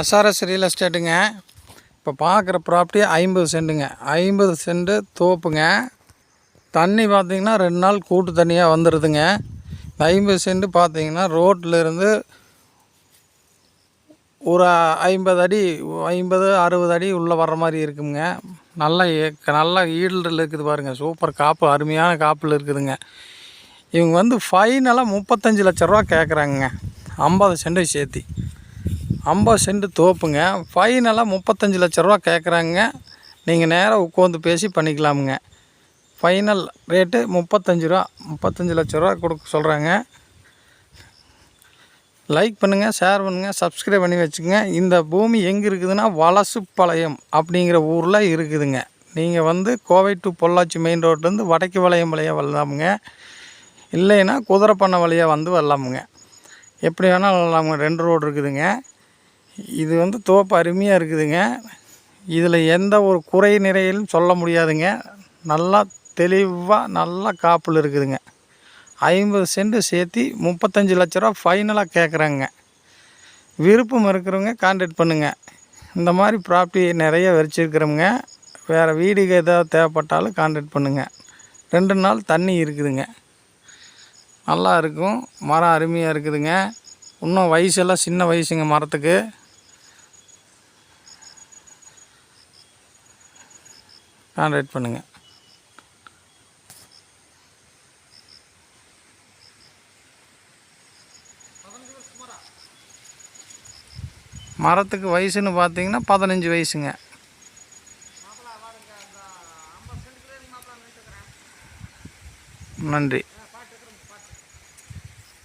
SRS real எஸ்டேட்டுங்க இப்போ பார்க்குற property ஐம்பது சென்ட்டுங்க ஐம்பது சென்ட்டு தோப்புங்க. தண்ணி பார்த்தீங்கன்னா ரெண்டு நாள் கூட்டு தண்ணியாக வந்துடுதுங்க இந்த ஐம்பது சென்ட்டு பார்த்தீங்கன்னா ரோட்டில் இருந்து ஒரு ஐம்பது அடி ஐம்பது அறுபது அடி உள்ளே வர்ற மாதிரி இருக்குங்க. நல்லா ஏ- நல்ல ஈல்டில் இருக்குது பாருங்கள் சூப்பர் காப்பு அருமையான காப்பில் இருக்குதுங்க. இவங்க வந்து ஃபைனலாக முப்பத்தஞ்சு லட்ச ரூபா கேட்குறாங்க ஐம்பது சென்ட் சேர்த்தி. ஐம்பது சென்ட் தோப்புங்க. ஃபைனலாக முப்பத்தஞ்சு லட்ச ரூபா கேட்குறாங்க நீங்கள் நேராக உட்காந்து பேசி பண்ணிக்கலாமுங்க. ஃபைனல் ரேட்டு முப்பத்தஞ்சு ரூபா முப்பத்தஞ்சு லட்ச ரூபா கொடுக்க சொல்கிறாங்க லைக் பண்ணுங்கள் ஷேர் பண்ணுங்கள் சப்ஸ்கிரைப் பண்ணி வச்சுக்கோங்க. இந்த பூமி எங்கே இருக்குதுன்னா வலசுப்பாளையம் அப்படிங்கிற ஊரில் இருக்குதுங்க. நீங்கள் வந்து கோவை டு பொள்ளாச்சி மெயின் ரோட்லேருந்து வடக்கு வளையம் வழியாக வரலாமுங்க. இல்லைன்னா குதிரைப்பண்ணை வழியாக வந்து வரலாமுங்க. எப்படி வேணாலும் வரலாமுங்க. ரெண்டு ரோடு இருக்குதுங்க. இது வந்து தோப்பு அருமையாக இருக்குதுங்க. இதில் எந்த ஒரு குறை நிறையிலும் சொல்ல முடியாதுங்க. நல்லா தெளிவாக நல்லா காப்பில் இருக்குதுங்க. ஐம்பது சென்ட் சேர்த்தி முப்பத்தஞ்சு லட்ச ரூபா ஃபைனலாக கேட்குறாங்க விருப்பம் இருக்கிறவங்க கான்டாக்ட் பண்ணுங்கள் இந்த மாதிரி ப்ராப்பர்ட்டி நிறைய வச்சுருக்கிறவங்க வேறு வீடுக்கு ஏதாவது தேவைப்பட்டாலும் கான்டாக்ட் பண்ணுங்கள் ரெண்டு நாள் தண்ணி இருக்குதுங்க. நல்லா இருக்கும். மரம் அருமையாக இருக்குதுங்க. இன்னும் வயசெல்லாம் சின்ன வயசுங்க மரத்துக்கு. கான்டாக்ட் பண்ணுங்கள் மரத்துக்கு வயசுன்னு பார்த்தீங்கன்னா பதினஞ்சு வயசுங்க. நன்றி.